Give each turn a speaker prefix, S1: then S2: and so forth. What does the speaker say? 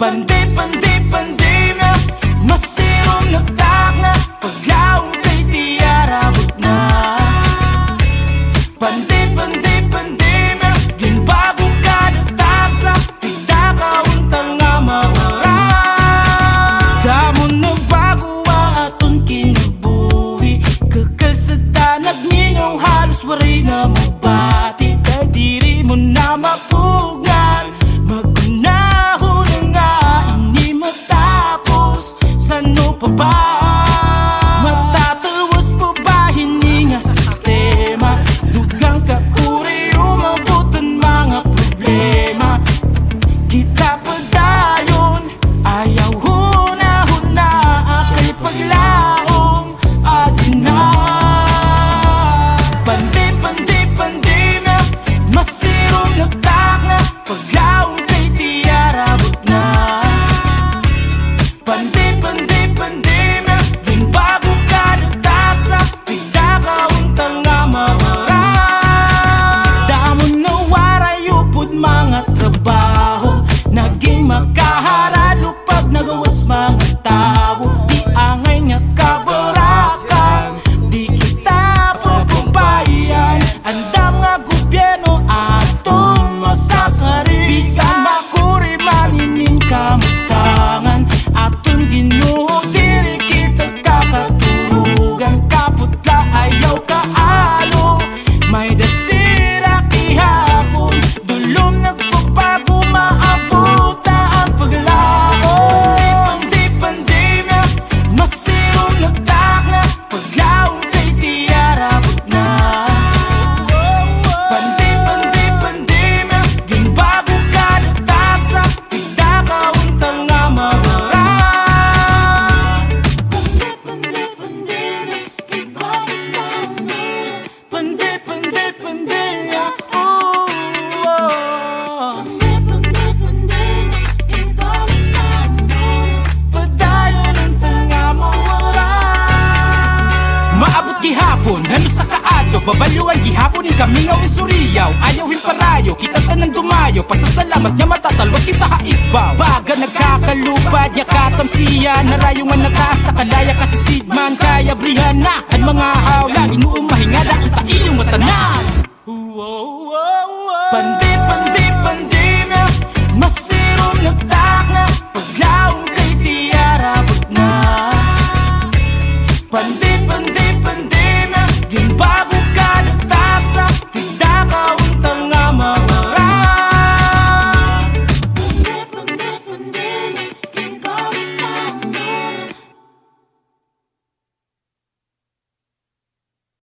S1: Pandi, pandi, pandemya Masirong nagtak na Paglaong kay na. Pandi, pandi, pandemya Ginbagong kadatag sa Tidakawang nga mawara Damon na bago aton kinabuhi Kakal sa tanag mingaw halos waray na mabati Pandi, gihapon, ano sa kaadlo Babaluan gihapon in kamingaw in suriyaw. Ayaw hin parayo, kita tanang dumayo Pasasalamat nga matatalwag kita haigbaw Baga nagkakalupad, nya katamsiya Narayo nga nataas, nakalaya kasusidman Kaya brihan na, ang mga hawla Ginuong mahinga, ang taiyong mata na